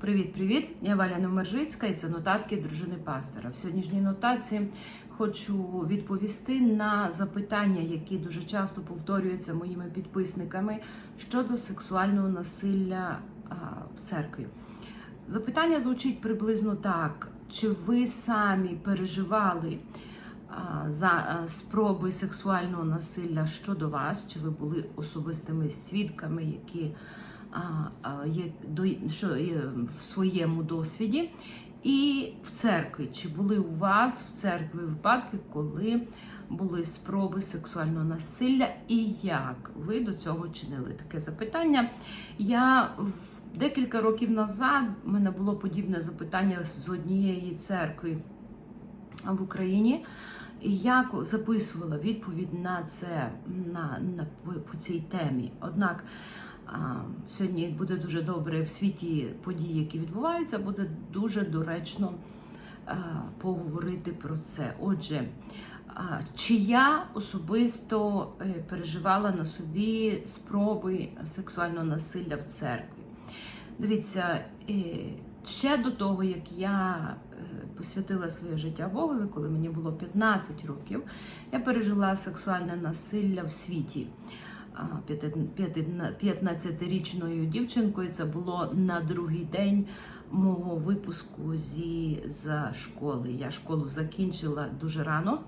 Привіт-привіт! Я Валя Номержицька і це нотатки дружини пастора. В сьогоднішній нотації хочу відповісти на запитання, які дуже часто повторюються моїми підписниками щодо сексуального насилля в церкві. Запитання звучить приблизно так: чи ви самі переживали за спроби сексуального насилля щодо вас? Чи ви були особистими свідками, які що в своєму досвіді, і в церкві. Чи були у вас в церкві випадки, коли були спроби сексуального насилля, і як ви до цього чинили? Таке запитання. Я декілька років назад в мене було подібне запитання з однієї церкви в Україні. І я записувала відповідь на це на, на по- цій темі. Однак сьогодні буде дуже добре в світі події, які відбуваються, буде дуже доречно поговорити про це. Отже, чи я особисто е, переживала на собі спроби сексуального насилля в церкві? Дивіться, е, ще до того, як я е, посвятила своє життя Богові, коли мені було 15 років, я пережила сексуальне насилля в світі. А, п'яти- п'яти- 15-річною дівчинкою це було на другий день мого випуску зі з школи. Я школу закінчила дуже рано.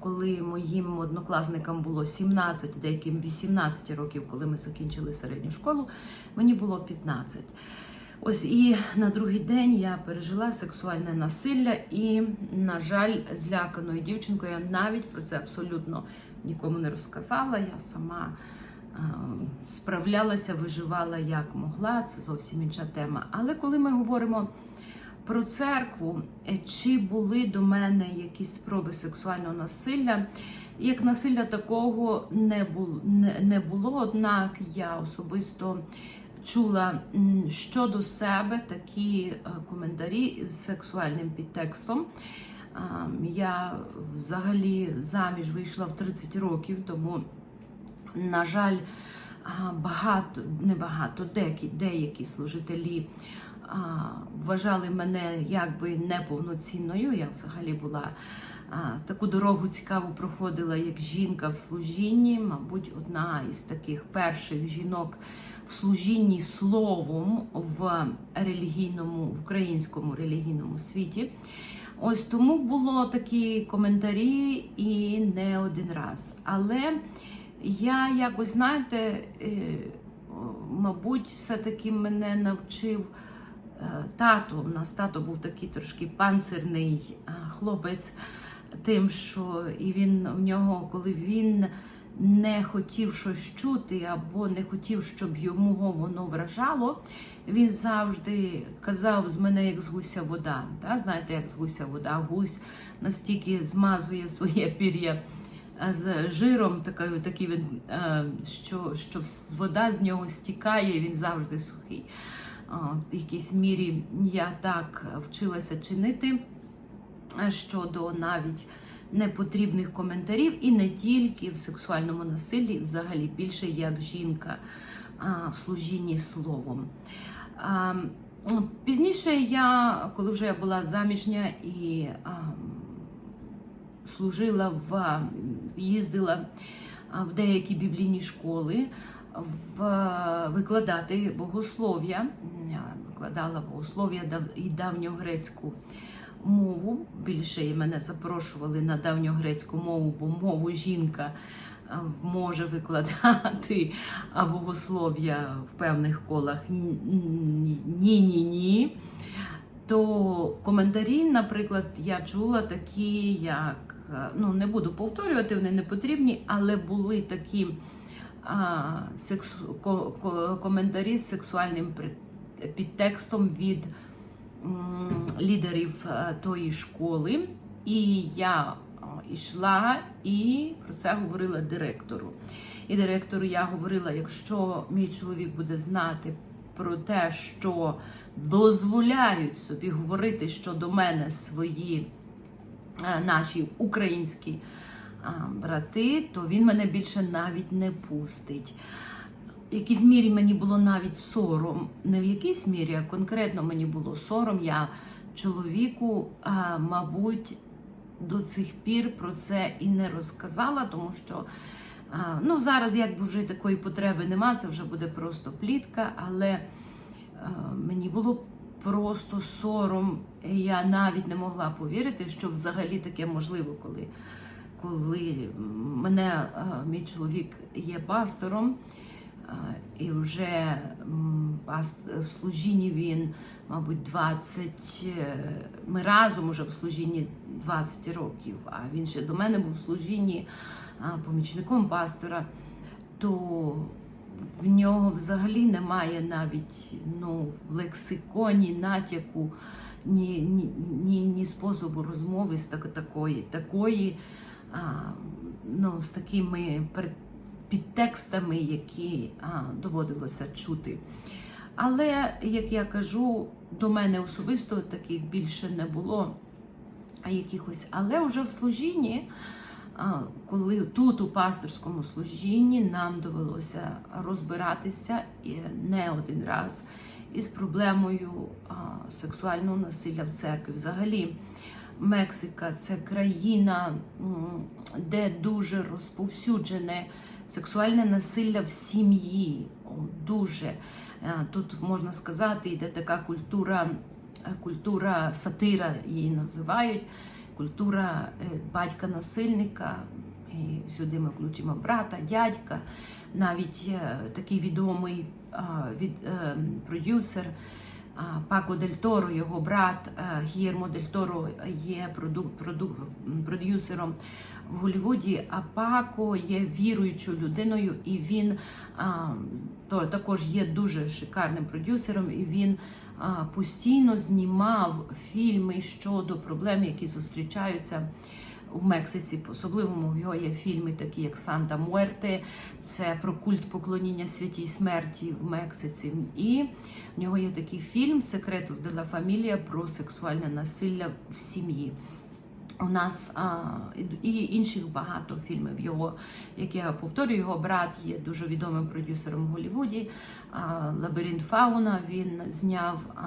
Коли моїм однокласникам було 17, деяким 18 років, коли ми закінчили середню школу, мені було 15. Ось і на другий день я пережила сексуальне насилля, і, на жаль, зляканою дівчинкою я навіть про це абсолютно нікому не розказала. Я сама е, справлялася, виживала як могла. Це зовсім інша тема. Але коли ми говоримо про церкву, е, чи були до мене якісь спроби сексуального насилля? Як насилля такого не було, не, було однак я особисто чула щодо себе такі е, коментарі з сексуальним підтекстом. Я взагалі заміж вийшла в 30 років, тому, на жаль, багато, не багато, деякі, деякі служителі вважали мене якби неповноцінною. Я взагалі була таку дорогу цікаву проходила як жінка в служінні, мабуть, одна із таких перших жінок в служінні словом в релігійному, в українському релігійному світі. Ось тому було такі коментарі і не один раз. Але я якось, знаєте, е, мабуть, все-таки мене навчив е, тато. У нас тато був такий трошки панцирний е, хлопець, тим, що і він в нього, коли він не хотів щось чути або не хотів, щоб йому воно вражало, він завжди казав з мене як з гуся вода. Та? Знаєте, як з гуся вода, гусь настільки змазує своє пір'я е, з жиром, такою, такий він, е, що, що вода з нього стікає, він завжди сухий. В якійсь мірі я так вчилася чинити е, щодо навіть непотрібних коментарів, і не тільки в сексуальному насиллі, взагалі більше як жінка в служінні словом. М, Пізніше я, коли вже я була заміжня і служила в їздила в деякі біблійні школи в викладати богослов'я, викладала богослов'я і давньогрецьку мову. Більше мене запрошували на давньогрецьку мову, бо мову жінка може викладати богослов'я в певних колах ні, ні, ні. То коментарі, наприклад, я чула такі, як е, ну не буду повторювати, вони не потрібні, але були такі а, сексу, ко, ко- коментарі з сексуальним підтекстом від м, лідерів е, тої школи. І я йшла і про це говорила директору. І директору я говорила: якщо мій чоловік буде знати про те, що дозволяють собі говорити щодо мене свої е, наші українські брати, то він мене більше навіть не пустить. в якійсь мірі мені було навіть сором. Не в якійсь мірі, а конкретно мені було сором. Я чоловіку, мабуть, до цих пір про це і не розказала, тому що ну, зараз якби вже такої потреби нема, це вже буде просто плітка, але мені було просто сором. Я навіть не могла повірити, що взагалі таке можливо, коли, коли мене мій чоловік є пастором. І вже в служінні він, мабуть, 20, е, ми разом уже в служінні 20 років, а він ще до мене був в служінні помічником пастора, то в нього взагалі немає навіть ну, в лексиконі натяку ні, ні, ні, ні способу розмови з так, такої, такої а, ну, з такими підтекстами, які а, доводилося чути. Але, як я кажу, до мене особисто таких більше не було якихось. Але вже в служінні, коли тут у пасторському служінні нам довелося розбиратися не один раз із проблемою сексуального насилля в церкві. Взагалі, Мексика це країна, де дуже розповсюджене сексуальне насилля в сім'ї. Дуже Е, тут можна сказати, йде така культура, е, культура сатира її називають, культура е, батька-насильника. І сюди ми включимо брата, дядька, навіть такий відомий від, продюсер Пако Дель Торо, його брат Гієрмо Дель Торо є продюсером в Голлівуді, а Пако є віруючою людиною, і він а, то також є дуже шикарним продюсером, і він а, постійно знімав фільми щодо проблем, які зустрічаються. В Мексиці, особливо в його є фільми, такі як Санта Муерте, це про культ поклоніння святій смерті в Мексиці. І в нього є такий фільм Секретус де ла Фамілія про сексуальне насилля в сім'ї. У нас а, і інших багато фільмів його, як я повторюю, його брат є дуже відомим продюсером в Голлівуді. Лабіринт Фауна він зняв а,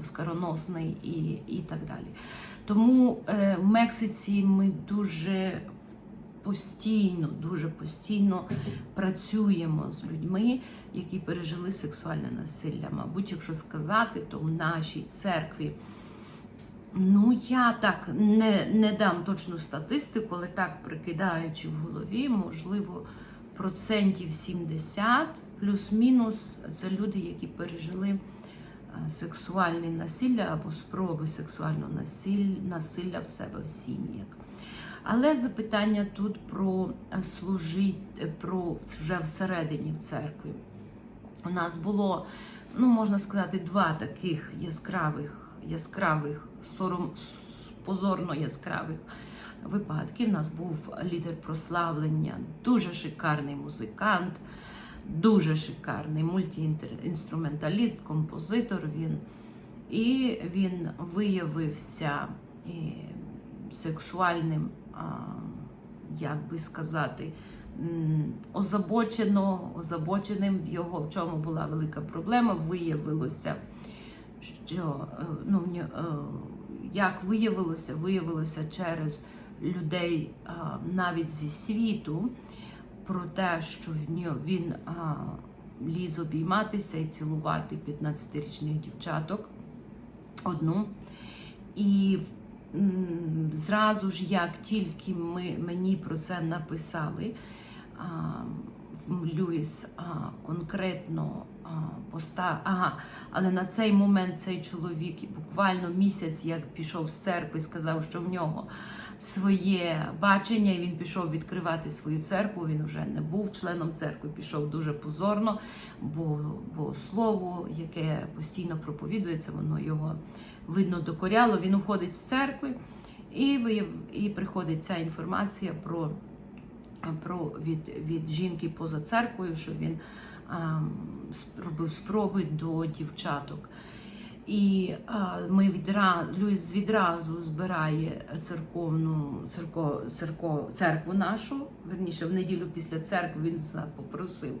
оскароносний і, і так далі. Тому е, в Мексиці ми дуже постійно, дуже постійно працюємо з людьми, які пережили сексуальне насилля. Мабуть, якщо сказати, то в нашій церкві. Ну, я так не, не дам точну статистику, але так прикидаючи в голові, можливо, процентів 70 плюс-мінус це люди, які пережили е, сексуальне насилля або спроби сексуального насилля, насилля в себе в сім'ях. Але запитання тут про е, служити, про вже всередині церкви. У нас було, ну можна сказати, два таких яскравих яскравих, сором позорно яскравих випадків. У нас був лідер прославлення, дуже шикарний музикант, дуже шикарний мультіінструменталіст, композитор. Він і він виявився сексуальним, як би сказати, озабочено. В його в чому була велика проблема, виявилося що е, ну, е, як виявилося, виявилося через людей е, навіть зі світу про те, що він ліз обійматися і цілувати 15-річних дівчаток одну. І зразу ж, як тільки ми, мені про це написали, а, конкретно а, поста... Ага, але на цей момент цей чоловік буквально місяць, як пішов з церкви, сказав, що в нього своє бачення, і він пішов відкривати свою церкву. Він вже не був членом церкви, пішов дуже позорно, бо, бо слово, яке постійно проповідується, воно його видно докоряло. Він уходить з церкви, і, і приходить ця інформація про про від, від жінки поза церквою, що він ем, робив спроби до дівчаток. І а, ми відразу Люїс відразу збирає церковну церко, церко, церкву нашу. Верніше, в неділю після церкви він попросив,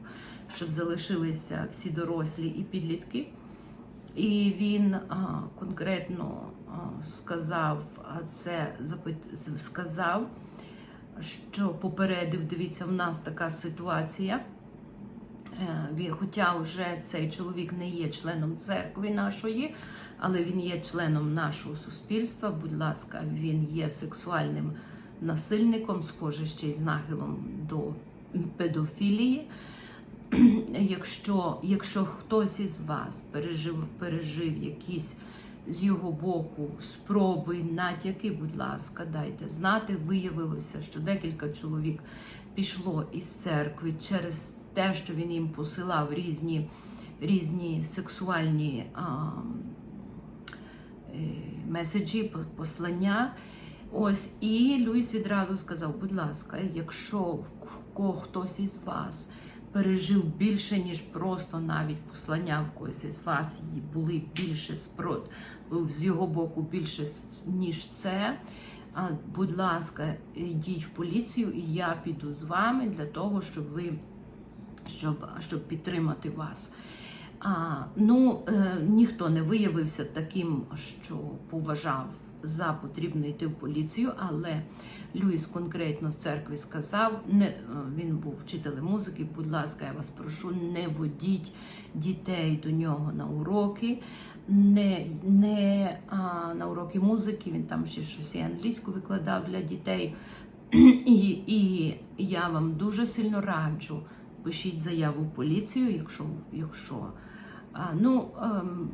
щоб залишилися всі дорослі і підлітки. І він а, конкретно а, сказав, це запит, сказав, що попередив, дивіться, в нас така ситуація. Е, Хоча вже цей чоловік не є членом церкви нашої, але він є членом нашого суспільства. Будь ласка, він є сексуальним насильником, схоже ще й з нахилом до педофілії. Якщо, якщо хтось із вас пережив, пережив якісь з його боку спроби, натяки, будь ласка, дайте знати. Виявилося, що декілька чоловік пішло із церкви через те, що він їм посилав різні, різні сексуальні а, е, меседжі, послання. Ось, і Люїс відразу сказав: будь ласка, якщо хтось із вас пережив більше, ніж просто навіть послання в когось із вас, і були більше спрот з його боку, більше ніж це. А, будь ласка, йдіть в поліцію, і я піду з вами для того, щоб ви щоб, щоб підтримати вас. А, ну, е, ніхто не виявився таким, що поважав за потрібно йти в поліцію, але Люїс конкретно в церкві сказав, не, е, він був вчителем музики, будь ласка, я вас прошу, не водіть дітей до нього на уроки, не, не а, на уроки музики, він там ще щось і англійську викладав для дітей. І, і я вам дуже сильно раджу, пишіть заяву в поліцію, якщо, якщо а, ну, ем,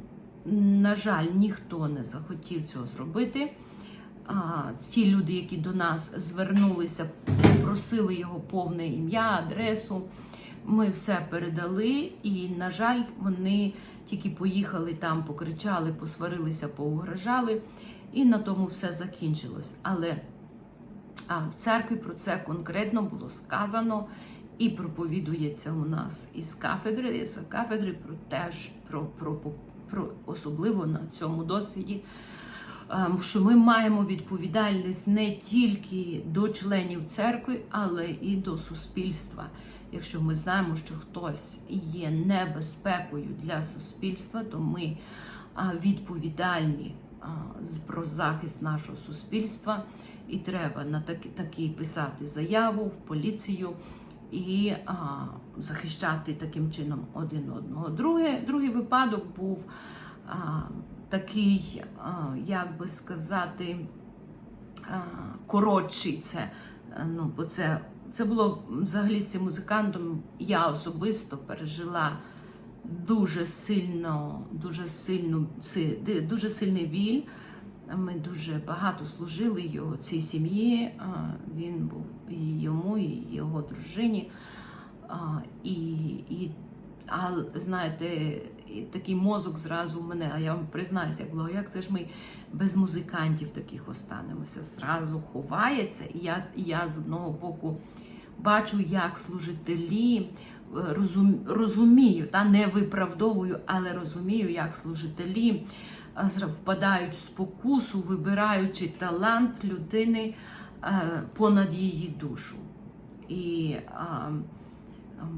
на жаль, ніхто не захотів цього зробити. Ті люди, які до нас звернулися, просили його повне ім'я, адресу. Ми все передали, і, на жаль, вони тільки поїхали там, покричали, посварилися, поугрожали, і на тому все закінчилось. Але а, в церкві про це конкретно було сказано і проповідується у нас із кафедри, з кафедри про теж про, про, про особливо на цьому досвіді. Ем, Що ми маємо відповідальність не тільки до членів церкви, але і до суспільства. Якщо ми знаємо, що хтось є небезпекою для суспільства, то ми відповідальні про захист нашого суспільства, і треба на такі, такі писати заяву в поліцію і а, захищати таким чином один одного. Друге, другий випадок був а, такий, як би сказати, коротший. Це, е, ну, бо це, це було взагалі з цим музикантом. Я особисто пережила дуже сильно, дуже сильну, дуже сильний біль. Ми дуже багато служили його цій сім'ї. Він був і йому, і його дружині. І, і а знаєте, і такий мозок зразу в мене, а я вам признаюся, як було, як це ж ми без музикантів таких останемося, зразу ховається. І я, я з одного боку бачу, як служителі е, розум, розумію, та не виправдовую, але розумію, як служителі е, впадають в спокусу, вибираючи талант людини е, понад її душу. І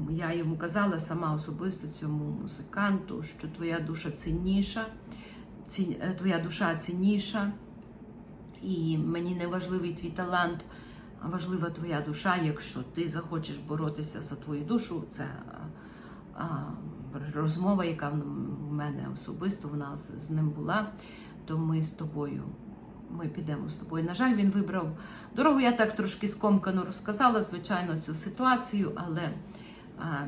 я йому казала сама особисто цьому музиканту, що твоя душа цінніша, ці- е, твоя душа цінніша, і мені не важливий твій талант, а важлива твоя душа. Якщо ти захочеш боротися за твою душу, це а, а, розмова, яка в мене особисто в нас з ним була, то ми з тобою. Ми підемо з тобою. На жаль, він вибрав дорогу. Я так трошки скомкано розказала, звичайно, цю ситуацію, але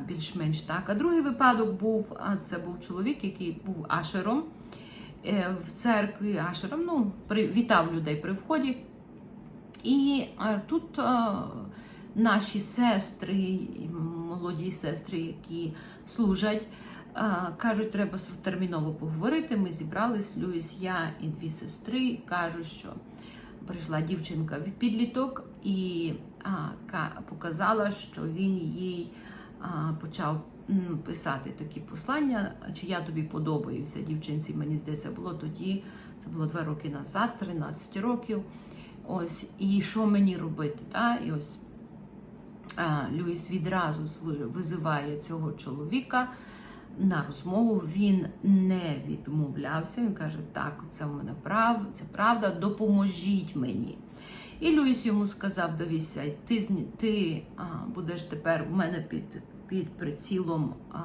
більш-менш так. А другий випадок був: це був чоловік, який був ашером е, в церкві, ашером, ну, вітав людей при вході. І тут наші сестри, молоді сестри, які служать, кажуть, треба терміново поговорити. Ми зібрались, Люїс, я і дві сестри, кажуть, що прийшла дівчинка в підліток і показала, що він їй почав писати такі послання, чи я тобі подобаюся. Дівчинці, мені здається, було тоді, це було два роки назад, 13 років. Ось, і що мені робити? Та? І ось Люїс відразу визиває цього чоловіка на розмову. Він не відмовлявся. Він каже: Так, це в мене прав, це правда, допоможіть мені. І Люїс йому сказав: Дивися, ти, ти а, будеш тепер у мене під, під прицілом. А,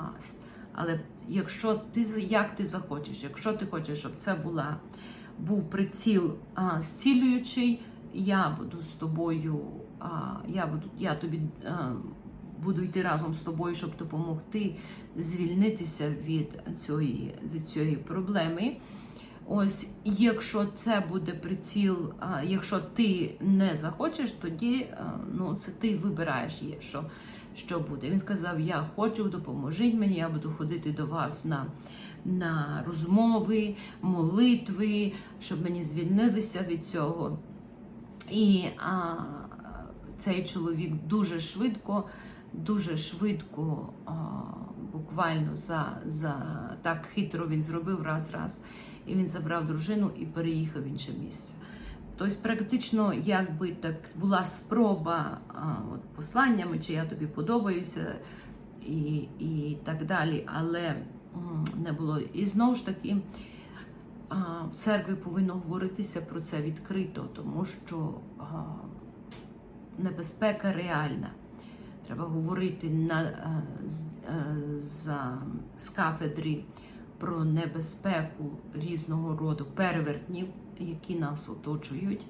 але якщо ти як ти захочеш, якщо ти хочеш, щоб це була, був приціл а, зцілюючий, я буду з тобою, а, я буду, я тобі а, буду йти разом з тобою, щоб допомогти звільнитися від цієї, від цієї проблеми. Ось, якщо це буде приціл, якщо ти не захочеш, тоді ну, це ти вибираєш, що, що буде. Він сказав: Я хочу, допоможіть мені, я буду ходити до вас на, на розмови, молитви, щоб мені звільнилися від цього. І а, цей чоловік дуже швидко, дуже швидко, а, буквально за, за так хитро він зробив раз-раз. І він забрав дружину і переїхав в інше місце. Тобто, практично, якби так була спроба а, от, посланнями, чи я тобі подобаюся, і, і так далі, але не було. І знову ж таки, а, в церкві повинно говоритися про це відкрито, тому що а, небезпека реальна. Треба говорити на, е, з, е, за- з кафедри про небезпеку різного роду перевертнів, які нас оточують.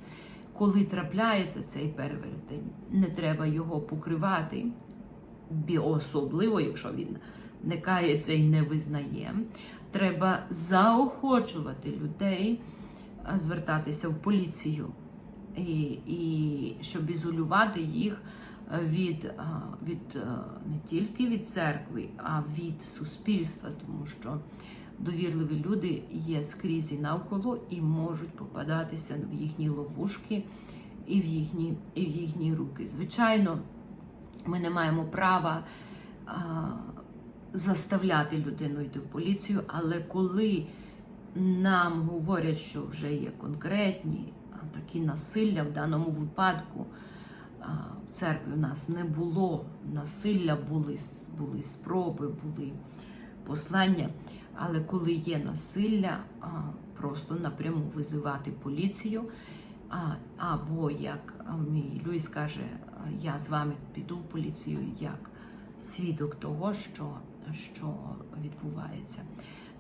Коли трапляється цей перевертень, не треба його покривати, особливо, якщо він не кається і не визнає. Треба заохочувати людей звертатися в поліцію, і, і щоб ізолювати їх від, від не тільки від церкви, а від суспільства, тому що довірливі люди є скрізь і навколо і можуть попадатися в їхні ловушки і в їхні, і в їхні руки. Звичайно, ми не маємо права заставляти людину йти в поліцію, але коли нам говорять, що вже є конкретні такі насилля в даному випадку. В церкві в нас не було насилля, були, були спроби, були послання. Але коли є насилля, просто напряму визивати поліцію. Або як мій Люїс каже, я з вами піду в поліцію як свідок того, що, що відбувається.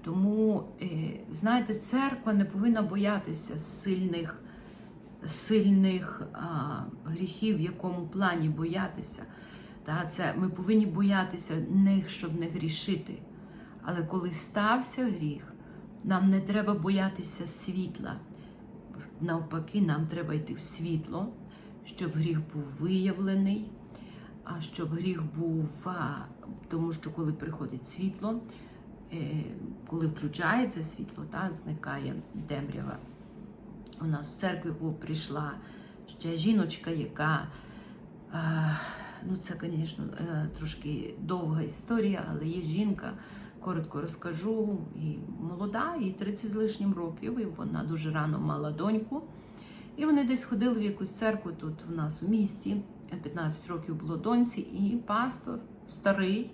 Тому, е, знаєте, церква не повинна боятися сильних, сильних гріхів, в якому плані боятися. Та, це, ми повинні боятися них, щоб не грішити. Але коли стався гріх, нам не треба боятися світла. Навпаки, нам треба йти в світло, щоб гріх був виявлений, а щоб гріх був, тому що коли приходить світло, е, коли включається світло, та, зникає темрява. У нас в церкві прийшла ще жіночка, яка, ну це, звісно, е, трошки довга історія, але є жінка, коротко розкажу, і молода, їй 30 з лишнім років, і вона дуже рано мала доньку. І вони десь ходили в якусь церкву тут в нас у місті. 15 років було доньці, і пастор старий,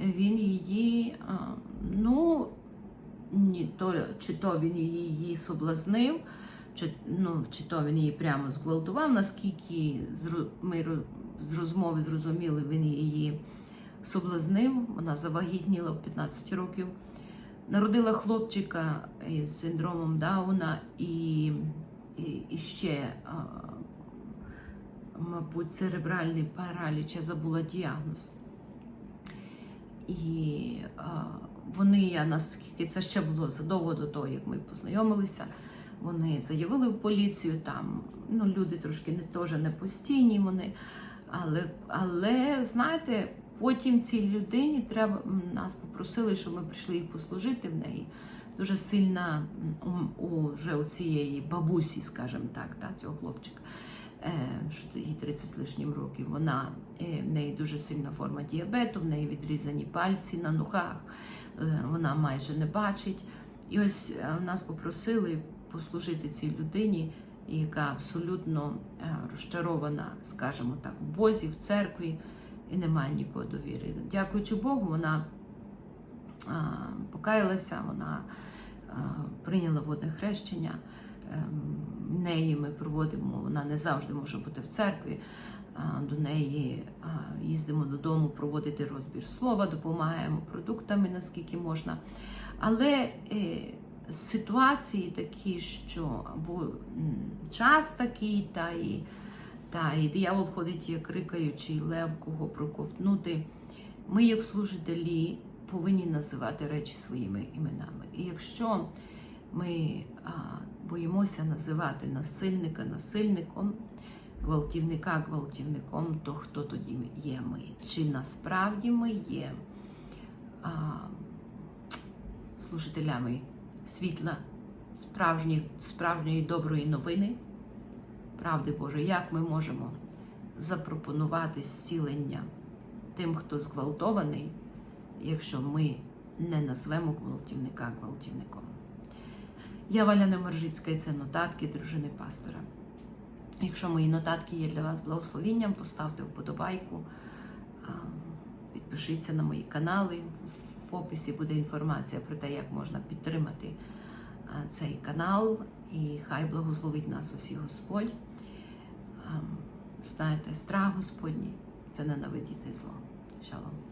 він її, ну, ні, то, чи то він її соблазнив, чи, ну, чи то він її прямо зґвалтував, наскільки ми з розмови зрозуміли, він її соблазнив, вона завагітніла в 15 років, народила хлопчика із синдромом Дауна і, і, і ще, а, мабуть, церебральний параліч, я забула діагноз. І а, вони, я наскільки це ще було задовго до того, як ми познайомилися. Вони заявили в поліцію, там ну, люди трошки не теж не постійні вони. Але, але знаєте, потім цій людині треба нас попросили, щоб ми прийшли їх послужити в неї. Дуже сильна м, у, цієї бабусі, скажімо так, та, цього хлопчика. е, що їй 30 з лишнім років. Вона е, в неї дуже сильна форма діабету, в неї відрізані пальці на ногах, е, вона майже не бачить. І ось е, нас попросили послужити цій людині, яка абсолютно розчарована, скажімо так, в Бозі, в церкві і немає нікого довіри. Дякуючи Богу, вона а, покаялася, вона а, прийняла водне хрещення. Ем, Неї ми проводимо, вона не завжди може бути в церкві. До неї їздимо додому проводити розбір слова, допомагаємо продуктами, наскільки можна. Але е, ситуації такі, що або час такий, та і, та і диявол ходить як рикаючий лев, кого проковтнути. Ми, як служителі, повинні називати речі своїми іменами. І якщо ми а, боїмося називати насильника насильником, гвалтівника гвалтівником, то хто тоді є ми? Чи насправді ми є а, служителями світла, справжніх, справжньої доброї новини, правди Божої, як ми можемо запропонувати зцілення тим, хто зґвалтований, якщо ми не назвемо гвалтівника гвалтівником. Я Валя Немержицька і це нотатки дружини пастора. Якщо мої нотатки є для вас благословінням, поставте вподобайку, підпишіться на мої канали. В описі буде інформація про те, як можна підтримати цей канал. І хай благословить нас усіх Господь. А, Знаєте, страх Господній це ненавидіти зло. Шалом.